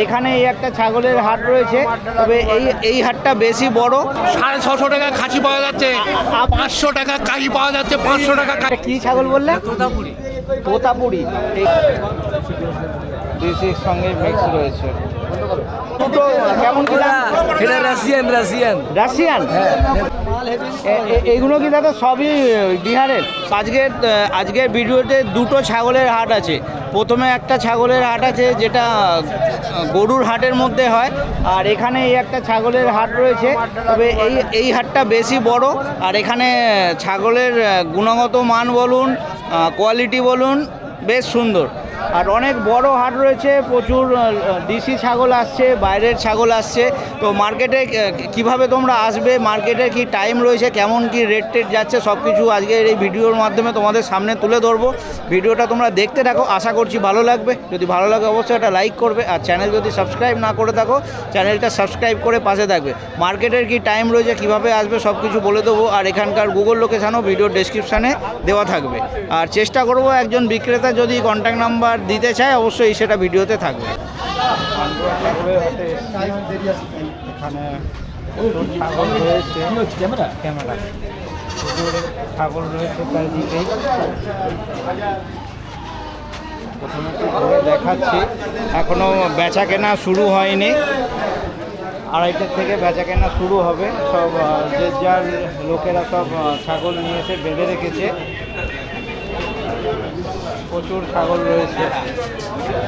এখানে এই একটা ছাগলের হাট রয়েছে তবে এই এই হাটটা বেশি বড়। সাড়ে ছশো টাকা খাসি পাওয়া যাচ্ছে পাঁচশো টাকা কাশি পাওয়া যাচ্ছে পাঁচশো টাকা কি ছাগল বললে? তোতাপুরি। তোতাপুরি। দেশির সঙ্গে মিক্স রয়েছে। কেমন রাশিয়ান রাশিয়ান। রাশিয়ান? এ- এইগুলো কি দাদা সবই বিহারের? আজকের আহ, আজকের ভিডিওতে দুটো ছাগলের হাট আছে। প্রথমে একটা ছাগলের হাট আছে যেটা গরুর হাটের মধ্যে হয়। আর এখানে এই একটা ছাগলের হাট রয়েছে। তবে এই এই হাটটা বেশি বড়। আর এখানে ছাগলের গুণগত মান বলুন কোয়ালিটি বলুন বেশ সুন্দর। আর অনেক বড় হাট রয়েছে, প্রচুর ডিসি ছাগল আসছে, বাইরের ছাগল আসছে। তো মার্কেটে কীভাবে তোমরা আসবে মার্কেটে কি টাইম রয়েছে, কেমন কি রেট টেট যাচ্ছে সব কিছু আজকের এই ভিডিওর মাধ্যমে তোমাদের সামনে তুলে ধরবো। ভিডিওটা তোমরা দেখতে থাকো, আশা করছি ভালো লাগবে। যদি ভালো লাগে অবশ্যই একটা লাইক করবে, আর চ্যানেল যদি সাবস্ক্রাইব না করে থাকো চ্যানেলটা সাবস্ক্রাইব করে পাশে থাকবে। মার্কেটের কি টাইম রয়েছে, কীভাবে আসবে সব কিছু বলে দেবো, আর এখানকার গুগল লোকেশানও ভিডিও ডেসক্রিপশানে দেওয়া থাকবে। আর চেষ্টা করব একজন বিক্রেতা যদি কন্ট্যাক্ট নাম্বার দিতে চায়, অবশ্যই সেটা ভিডিওতে থাকবে। ক্যামেরা ছাগল রয়েছে দেখাচ্ছি। এখনও বেচা কেনা শুরু হয়নি। আড়াইটার থেকে বেচা কেনা শুরু হবে। সব যে যার লোকেরা সব ছাগল নিয়ে এসে বেঁধে রেখেছে। প্রচুর ছাগল রয়েছে।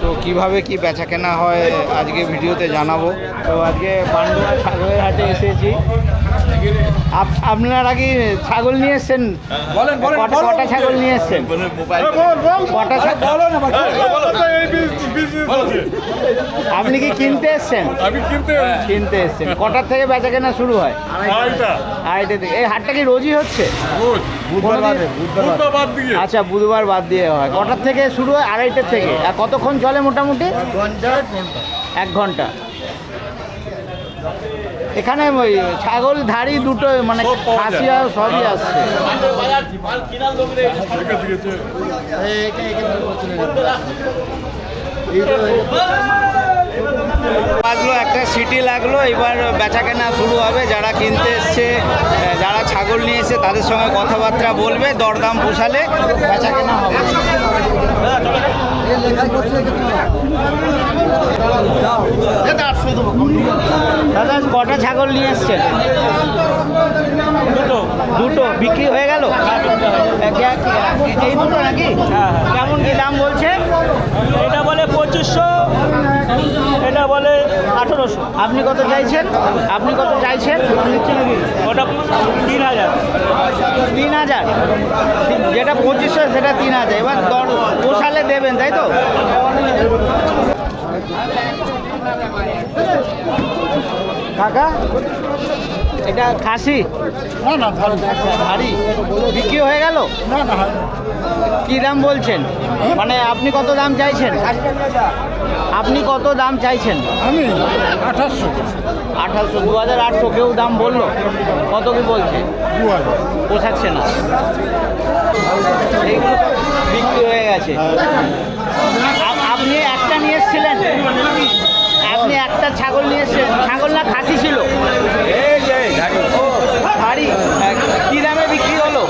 তো কীভাবে কি বেচা কেনা হয়, আজকে ভিডিওতে জানাব। তো আজকে পান্ডুয়া ছাগলের হাটে এসেছি। আপনারা কি ছাগল নিয়ে এসছেন? কটা কটা ছাগল নিয়ে এসছেন? কটা ছাগল আপনি কি কিনতে এসছেন? কিনতে কিনতে এসছেন। কটার থেকে বেচা কেনা শুরু হয়? আড়াইটা। আড়াইটে থেকে। এই হাটটা কি রোজই হচ্ছে? বুধবার বাদ আচ্ছা বুধবার বাদ দিয়ে হয়। কটার থেকে শুরু হয়? আড়াইটার থেকে। আর কতক্ষণ চলে মোটামুটি? এক ঘণ্টা। এখানে ওই ছাগল ধাড়ি দুটো মানে। খাসি আর সবই আসছে। দেখে দিয়েছে বাজলো একটা সিটি লাগল এবার বেচা কেনা শুরু হবে। যারা কিনতে এসছে যারা ছাগল নিয়ে এসে তাদের সঙ্গে কথাবার্তা বলবে দরদাম পোষালে বেচা কেনা হবে দাদা কটা ছাগল নিয়ে এসছেন দুটো। দুটো। বিক্রি হয়ে গেল? এই দুটো নাকি? কেমন কি দাম বলছে? এটা বলে পঁচিশশো এটা বলে আঠেরোশো। আপনি কত চাইছেন? আপনি কত চাইছেন? ওটা তিন হাজার। তিন হাজার। যেটা পঁচিশশো সেটা তিন হাজার। এবার দর পোষালে দেবেন তাই তো? কাকা? এটা খাসি? না না ভালো। ভারী। বিক্রি হয়ে গেল? না না কি দাম বলছেন? মানে আপনি কত দাম চাইছেন? আপনি কত দাম চাইছেন? আমি আঠাশশো। আঠারোশো দু হাজার আটশো কেউ দাম বলল? কত কি বলছে? দু হাজার পোষাচ্ছে না। এইগুলো বিক্রি হয়ে গেছে। আপনি একটা নিয়ে এসেছিলেন? আপনি একটা ছাগল নিয়ে এসেছেন ছাগল না খাসি ছিল। ও ভারী কী দামে বিক্রি হলো?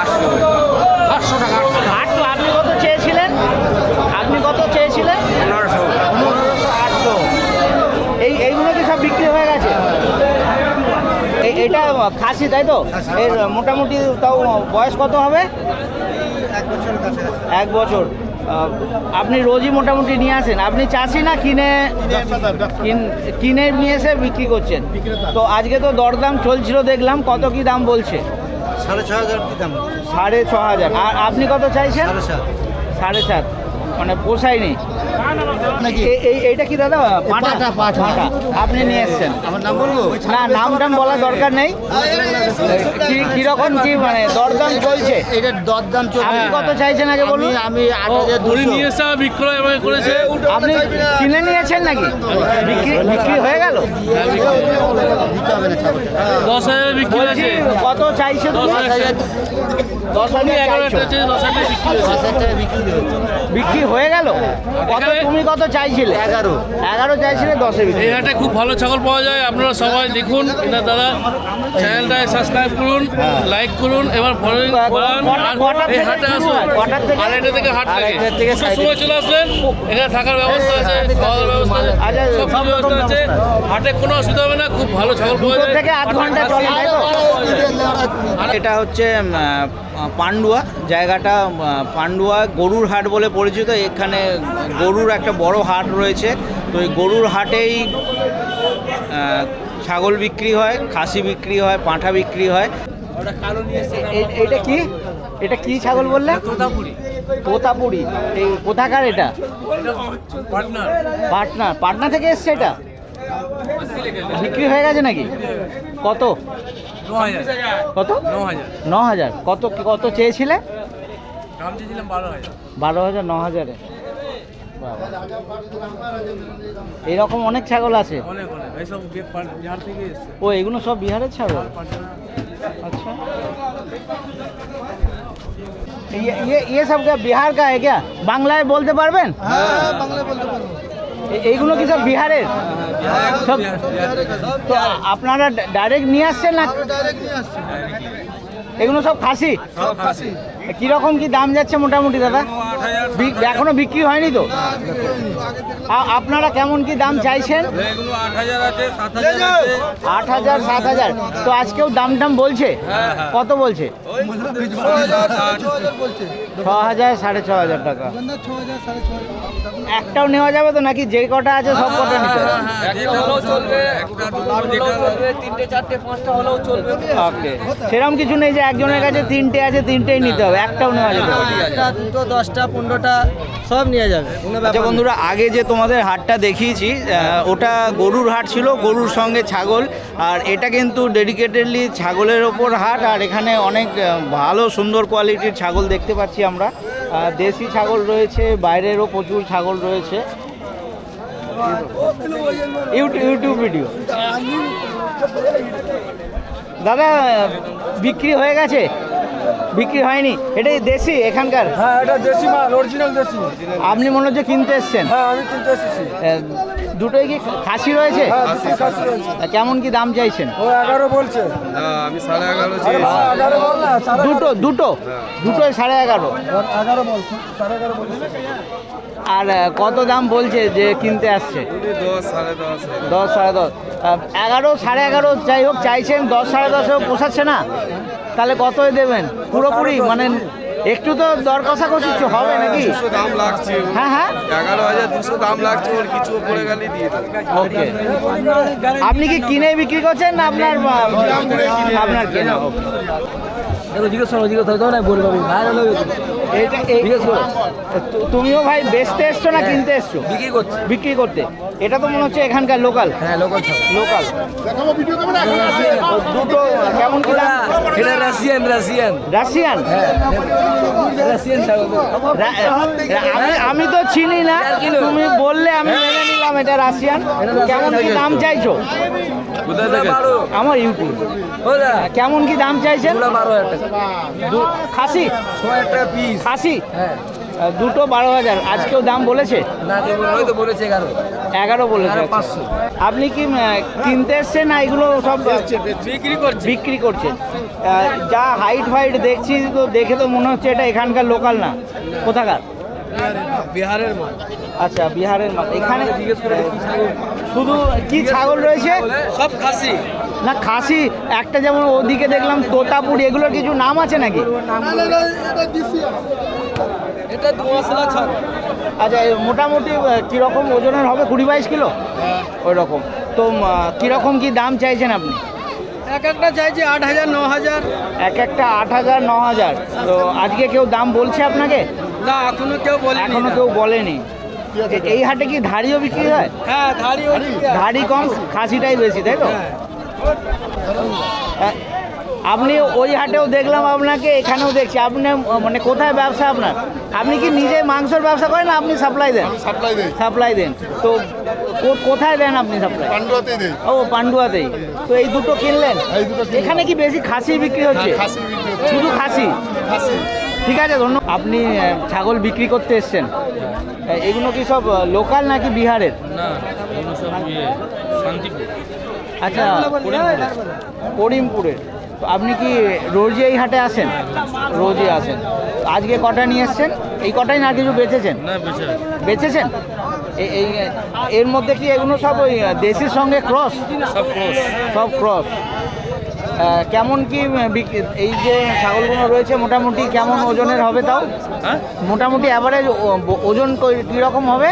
আটশো। টাকা আটশো আপনি কত চেয়েছিলেন? আপনি কত চেয়েছিলেন? পনেরোশো। পনেরোশো আটশো। এই এইগুলো কি সব বিক্রি হয়ে গেছে? এই- এটা খাসি তাই তো? এর মোটামুটি তাও বয়স কত হবে? এক বছর। আহ, আপনি রোজই মোটামুটি নিয়ে আসেন। আপনি চাষি না কিনে কিন- নিয়ে এসে বিক্রি করছেন। তো আজকে তো দরদাম চলছিল দেখলাম। কত কি দাম বলছে? সাড়ে ছ হাজার দাম সাড়ে ছ হাজার। আর আপনি কত চাইছেন? সাত। সাড়ে সাত। মানে পোষায়নি। এ- এই এইটা কি দাদা? পাঁঠা। পাঁঠা আপনি নিয়ে এসছেন। আমার নাম বলব? না নাম টাম বলার দরকার নেই। কি কীরকম কি মানে দরদাম চলছে? এটার দরদাম চলছে। আপনি কত চাইছেন আগে বলুন? আমি- আমি আট হাজার দুশো। নিয়ে এসে বিক্রয় করেছে। আপনি কিনে নিয়েছেন নাকি? বিক্রি বিক্রি হয়ে গেল? ছাগলটা। দশ হাজার বিক্রি হয়েছে। কত চাইছে দশ হাজার। দশ হাজার চাইছো। দশ হাজার টাকা বিক্রি হয়ে গেল? কত তুমি কত চাইছিলে? এগারো। এগারো চাইছিলে দশে বিক্রি এই হাটে খুব ভালো ছাগল পাওয়া যায়। আপনারা সবাই দেখুন। এনার দাদা চ্যানেলটায় সাবস্ক্রাইব করুন লাইক করুন এবার ফলোইং করান এই থেকে হাটে আসুন। থেকে? আড়াইটা থেকে হাট থেকে। দুটোর সময় চলে আসলেন এখানে থাকার ব্যবস্থা আছে খাওয়া দাওয়ার ব্যবস্থা আছে। আচ্ছা, সব ব্যবস্থা আছে। হাটে কোনো অসুবিধা হবে না। খুব ভালো ছাগল পাওয়া যায়। থেকে আধ ঘণ্টা চলে এটা হচ্ছে পান্ডুয়া জায়গাটা পান্ডুয়া গরুর হাট বলে পরিচিত। এখানে গরুর একটা বড় হাট রয়েছে। তো এই গরুর হাটেই ছাগল বিক্রি হয় খাসি বিক্রি হয় পাঁঠা বিক্রি হয়। এটা কি? এটা কি ছাগল বললে? তোতাপুরি। এই কোথাকার এটা? পাটনা পাটনা থেকে এসছে এটা? বিক্রি হয়ে গেছে নাকি? কত? কত ন হাজার কত কত চেয়েছিলে বারো হাজার ন হাজারে বাবা। এরকম অনেক ছাগল আছে ও এগুলো সব বিহারের ছাগল अच्छा ये ये ये सब क्या बिहार का है क्या বাংলায় বলতে পারবেন হ্যাঁ বাংলা বলতে পারবো এ- এইগুলো কি সব বিহারের? সব তো আপনারা ডাইরেক্ট নিয়ে আসছেন না? এগুলো সব খাসি? সব খাসি। কীরকম কি দাম যাচ্ছে মোটামুটি দাদা? এখনও বিক্রি হয়নি তো? আপনারা কেমন কি দাম চাইছেন? আট হাজার সাত হাজার। তো আজকেও দাম টাম বলছে? কত বলছে? ছ হাজার সাড়ে ছ হাজার টাকা। একটাও নেওয়া যাবে তো নাকি? যে কটা আছে সব কটা নিতে সেরকম কিছু নেই যে একজনের কাছে তিনটে আছে তিনটেই নিতে হবে। একটাও নেওয়া যেতে পারে একটা দুটো দশটা পনেরোটা সব নিয়ে যাবে আচ্ছা বন্ধুরা আগে যে তোমাদের হাটটা দেখিয়েছি ওটা গরুর হাট ছিল গরুর সঙ্গে ছাগল আর এটা কিন্তু ডেডিকেটেডলি ছাগলের ওপর হাট আর এখানে অনেক ভালো সুন্দর কোয়ালিটির ছাগল দেখতে পাচ্ছি আমরা। দেশি ছাগল রয়েছে বাইরেরও প্রচুর ছাগল রয়েছে। YouTube video. দাদা বিক্রি হয়ে গেছে? বিক্রি হয়নি? এটাই দেশি এখানকার? হ্যাঁ এটা দেশি মাল অরিজিনাল দেশি। আপনি মনে হচ্ছে কিনতে এসছেন? হ্যাঁ আমি কিনতে এসেছি। দুটোই কি খাসি রয়েছে? হ্যাঁ কেমন কি দাম চাইছেন? ও এগারো বলছে। আমি সাড়ে এগারো এগারো বল না দুটো দুটো? দুটোই সাড়ে এগারো? এগারো। এগারো বল সাড়ে এগারো বলছে। আর কত দাম বলছে যে কিনতে আসছে? দশ সাড়ে দশ। দশ দশ। এগারো সাড়ে এগারো যাই হোক চাইছেন দশ সাড়ে দশেও পোষাচ্ছে না? তাহলে কতই দেবেন? পুরোপুরি? মানে একটু তো দর কষাকষি হবে নাকি? দাম লাগছে। হ্যাঁ হ্যাঁ। এগারো হাজার দুশো দাম লাগছে ওর কিছু পড়ে গেলে দিয়ে ওকে। আপনি কি কিনে বিক্রি করছেন না আপনার আপনার কেনা? দেখো জিজ্ঞেস করো জিজ্ঞেস করো না বলব আমি এটা এই- তু- তুমিও ভাই বেচতে এসছো না কিনতে এসছো? বিক্রি করছি। বিক্রি করতে। এটা তো মনে হচ্ছে এখানকার লোকাল। হ্যাঁ লোকাল লোকাল। দুটো কেমন কি দাম? এটা রাশিয়ান রাশিয়ান। রাশিয়ান? রাশিয়ান আমি আমি তো চিনি না। তুমি বললে আমি মেনে নিলাম এটা রাশিয়ান। কেমন কি দাম চাইছো? কোথায় থেকে? আমার ইউটিউব। কেমন কি দাম চাইছেন? বারো হাজার টাকা। খাসি? ছ হাজার টাকা পিস খাসি? হ্যাঁ। দুটো বারো হাজার। আজকেও দাম বলেছে? না তো হয়তো বলেছে এগারো। এগারো বলেছে আচ্ছা। পাঁচশো। আপনি কি কিনতে এসছেন না এগুলো সব বিক্রি করছি। বিক্রি করছেন আহ, যা হাইট ফাইট দেখছি তো দেখে তো মনে হচ্ছে এটা এখানকার লোকাল না। কোথাকার? বিহারের মাল আচ্ছা বিহারের মাল এখানে জিজ্ঞেস করে শুধু কি ছাগল রয়েছে? সব খাসি। না খাসি। একটা যেমন ওদিকে দেখলাম তোতাপুরি এগুলোর কিছু নাম আছে নাকি? এটা দু মশলা ছাগল। আচ্ছা মোটামুটি কীরকম ওজনের হবে? কুড়ি বাইশ কিলো? ওই রকম তো কীরকম কি দাম চাইছেন আপনি? এক একটা চাইছে আট হাজার ন হাজার। এক একটা আট হাজার ন হাজার। তো আজকে কেউ দাম বলছে আপনাকে? না এখনও কেউ বলেনি এখনও কেউ বলেনি। এই হাটে কি ধাড়িও বিক্রি হয়? হ্যাঁ ধাড়ি? ধাড়ি কম খাসিটাই বেশি তাই তো? হ্যাঁ। আপনি ওই হাটেও দেখলাম আপনাকে এখানেও দেখছি। আপনি মানে কোথায় ব্যবসা আপনার? আপনি কি নিজে মাংসের ব্যবসা করেন না আপনি সাপ্লাই দেন? সাপ্লাই দেই। সাপ্লাই দেন। তো কোথায় দেন আপনি সাপ্লাই পান্ডুয়াতেই দেই। ও পান্ডুয়াতেই। তো এই দুটো কিনলেন? এই দুটো কিনলাম। এখানে কি বেশি খাসি বিক্রি হচ্ছে? খাসি বিক্রি হচ্ছে। শুধু খাসি? খাসি। ঠিক আছে ধন্যবাদ আপনি ছাগল বিক্রি করতে এসছেন। এগুলো কি সব লোকাল নাকি বিহারের? না এগুলো সব ইয়ে শান্তিপুর। আচ্ছা করিমপুরের। তো আপনি কি রোজই এই হাটে আসেন? রোজই আসেন। আজকে কটা নিয়ে এসছেন? এই কটাই না কিছু বেচেছেন? বেচেছেন? এ- এই এর মধ্যে কি এগুলো সব ওই দেশির সঙ্গে ক্রস? সব ক্রস। সব ক্রস। কেমন কি এই যে ছাগলগুলো রয়েছে মোটামুটি কেমন ওজনের হবে তাও? হ্যাঁ? মোটামুটি অ্যাভারেজ ওজন কীরকম হবে।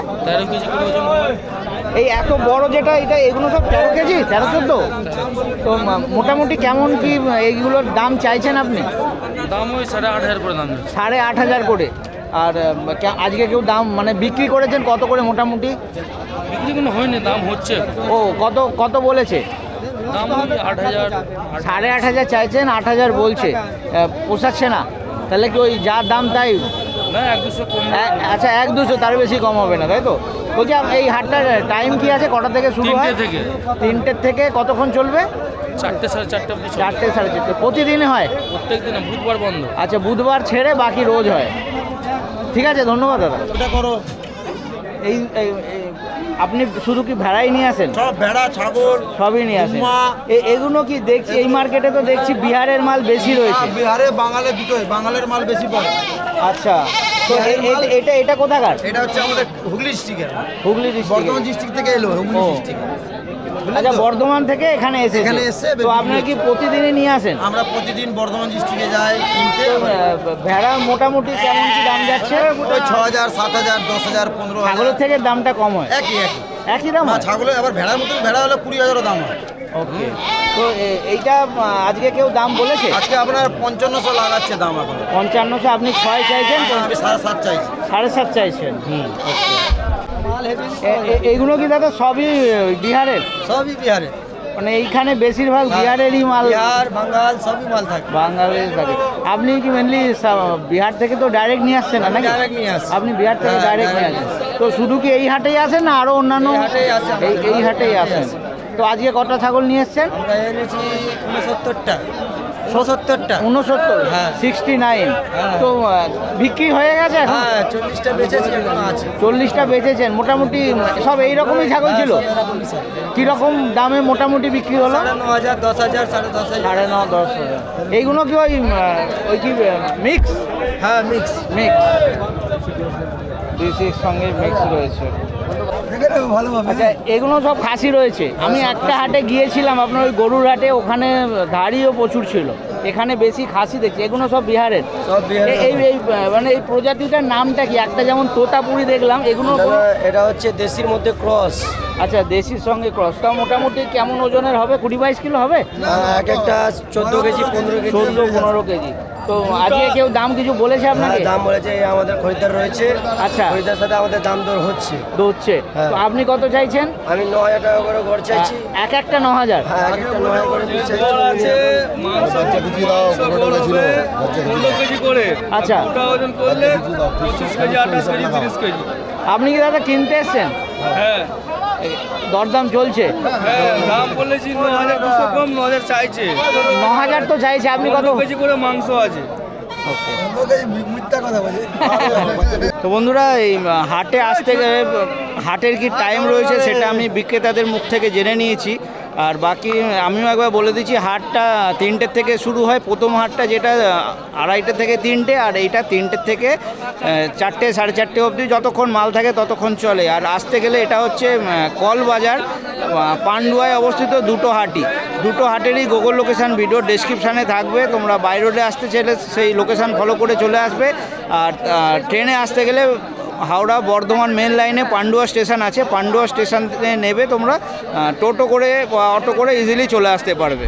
এই এত বড় যেটা এটা এগুলো সব তেরো কেজি? তেরো চোদ্দ? তো মোটামুটি কেমন কি এইগুলোর দাম চাইছেন আপনি? দাম ওই সাড়ে আট হাজার করে দাম সাড়ে আট হাজার করে। আর আজকে কেউ দাম মানে বিক্রি করেছেন কত করে মোটামুটি? বিক্রি কোনো হয়নি দাম হচ্ছে। ও কত কত বলেছে? সাড়ে আট হাজার চাইছেন আট হাজার বলছে। পোষাচ্ছে না। তাহলে কি ওই যা দাম তাই? দুশো আচ্ছা এক দুশো তার বেশি কম হবে না তাই তো? বলছি এই হাটটার টাইম কি আছে? কটা থেকে শুরু হয়? তিনটে থেকে। তিনটের থেকে কতক্ষণ চলবে? চারটে সাড়ে চারটে অব্দি চারটে সাড়ে চারটে। প্রতিদিনই হয়? প্রত্যেক দিনে বুধবার বন্ধ। আচ্ছা বুধবার ছেড়ে বাকি রোজ হয়। ঠিক আছে ধন্যবাদ দাদা। এটা করো। এই- আপনি শুধু কি ভেড়াই নিয়ে আসেন? সব ভেড়া ছাগল সবই নিয়ে আসেন। এগুলো কি দেখছি? এই মার্কেটে তো দেখছি বিহারের মাল বেশি রয়েছে। বিহারে বাঙালি দুটোই বাঙালের মাল বেশি পড়ে। আচ্ছা। তো এটা এটা কোথাকার? এটা হচ্ছে আমাদের হুগলি ডিস্ট্রিক্টের হুগলি বর্ধমান ডিস্ট্রিক্ট ডিস্ট্রিক্ট থেকে এলো হুগলি ডিস্ট্রিক্ট আচ্ছা বর্ধমান থেকে এখানে এসে এখানে এসে তো আপনার কি প্রতিদিনই নিয়ে আসেন? আমরা প্রতিদিন বর্ধমান ডিস্ট্রিক্টে যাই কিনতে। ভেড়া মোটামুটি কেমন কি দাম যাচ্ছে? ওই ছ হাজার সাত হাজার দশ হাজার। পনেরো ছাগলের থেকে দামটা কম হয়? একই একই। একই দাম ছাগলের আবার ভেড়ার মতন ভেড়া হলে কুড়ি হাজারও দাম হয়। ওকে। তো এইটা আজকে কেউ দাম বলেছে? আজকে আপনার পঞ্চান্নশো লাগাচ্ছে দাম এখন। পঞ্চান্নশো আপনি ছয় চাইছেন তো আমি সাড়ে সাত চাইছি। সাড়ে সাত চাইছেন হুম এইগুলো কি দাদা সবই বিহারের? সবই বিহারে মানে এইখানে বেশিরভাগ বিহারেরই মাল বিহার বাঙ্গাল সবই মাল থাকে। বাঙালির থাকে। আপনি কি মেনলি বিহার থেকে তো ডাইরেক্ট নিয়ে আসছেন না নাকি? direct নিয়ে আসি। আপনি বিহার থেকে হ্যাঁ, ডাইরেক্ট নিয়ে direct আসেন তো শুধু কি এই হাটেই আসেন না আরও অন্যান্য এই হাটেই আসি আমরা। এই- এই হাটেই আসেন? তো আজকে কটা ছাগল নিয়ে এসছেন? আমরা এনেছি উনসত্তরটা সত্তরটা উনসত্তর হ্যাঁ। সিক্সটি নাইন হ্যাঁ। তো বিক্রি হয়ে গেছে হ্যাঁ চল্লিশটা বেচেছি আছে। চল্লিশটা বেচেছেন মোটামুটি সব এই রকমই ছাগল ছিল? হ্যাঁ। কীরকম দামে মোটামুটি বিক্রি হলো? ন হাজার দশ হাজার সাড়ে দশ হাজার। সাড়ে ন দশ হাজার। এইগুলো কি ওই ওই কি মিক্স হ্যাঁ মিক্স মিক্স ডিসির সঙ্গে মিক্স রয়েছে। আচ্ছা এগুলো সব খাসি রয়েছে। আমি একটা হাটে গিয়েছিলাম আপনার ওই গরুর হাটে ওখানে ধাড়িও প্রচুর ছিল। এখানে বেশি খাসি দেখছি এগুলো সব বিহারের। এই এই মানে এই প্রজাতিটার নামটা কি? একটা যেমন তোতাপুরি দেখলাম এগুলো এটা হচ্ছে দেশির মধ্যে ক্রস। আচ্ছা দেশির সঙ্গে ক্রস। তা মোটামুটি কেমন ওজনের হবে? কুড়ি বাইশ কিলো হবে? এক একটা চোদ্দ কেজি পনেরো কেজি। চোদ্দ পনেরো কেজি। তো আজকে কেউ দাম কিছু বলেছে হ্যাঁ আপনাকে? দাম বলেছে আমাদের খরিদ্দার রয়েছে। আচ্ছা। খরিদ্দার সাথে আমাদের দাম দর হচ্ছে। দৌড়ছে। হ্যাঁ। তো আপনি কত চাইছেন? আমি ন হাজার টাকা করে ঘর চাইছি। এক একটা ন হাজার। হ্যাঁ এক একটা ন হাজার করে পিস চাইছি। আচ্ছা। কেজি আপনি কি দাদা কিনতে এসছেন? হ্যাঁ। দরদাম চলছে। হ্যাঁ দাম বলেছি ন হাজার দুশো কম ন হাজার চাইছে। ন হাজার তো চাইছে আপনি কত? বেশি কেজি করে মাংস আছে। মিথ্যা কথা বলছি তো বন্ধুরা এই হাটে আসতে গেলে হাটের কি টাইম রয়েছে সেটা আমি বিক্রেতাদের মুখ থেকে জেনে নিয়েছি। আর বাকি আমিও একবার বলে দিচ্ছি, হাটটা তিনটের থেকে শুরু হয়। প্রথম হাটটা যেটা, আড়াইটে থেকে তিনটে, আর এইটা তিনটের থেকে চারটে, সাড়ে চারটে অবধি যতক্ষণ মাল থাকে ততক্ষণ চলে। আর আসতে গেলে এটা হচ্ছে কল বাজার পান্ডুয়ায় অবস্থিত দুটো হাটই। দুটো হাটেরই গুগল লোকেশান ভিডিও ডেসক্রিপশানে থাকবে। তোমরা বাই রোডে আসতে চাইলে সেই লোকেশান ফলো করে চলে আসবে। আর ট্রেনে আসতে গেলে হাওড়া বর্ধমান মেন লাইনে পান্ডুয়া স্টেশন আছে, পান্ডুয়া স্টেশনে নেবে তোমরা টোটো করে বা অটো করে ইজিলি চলে আসতে পারবে।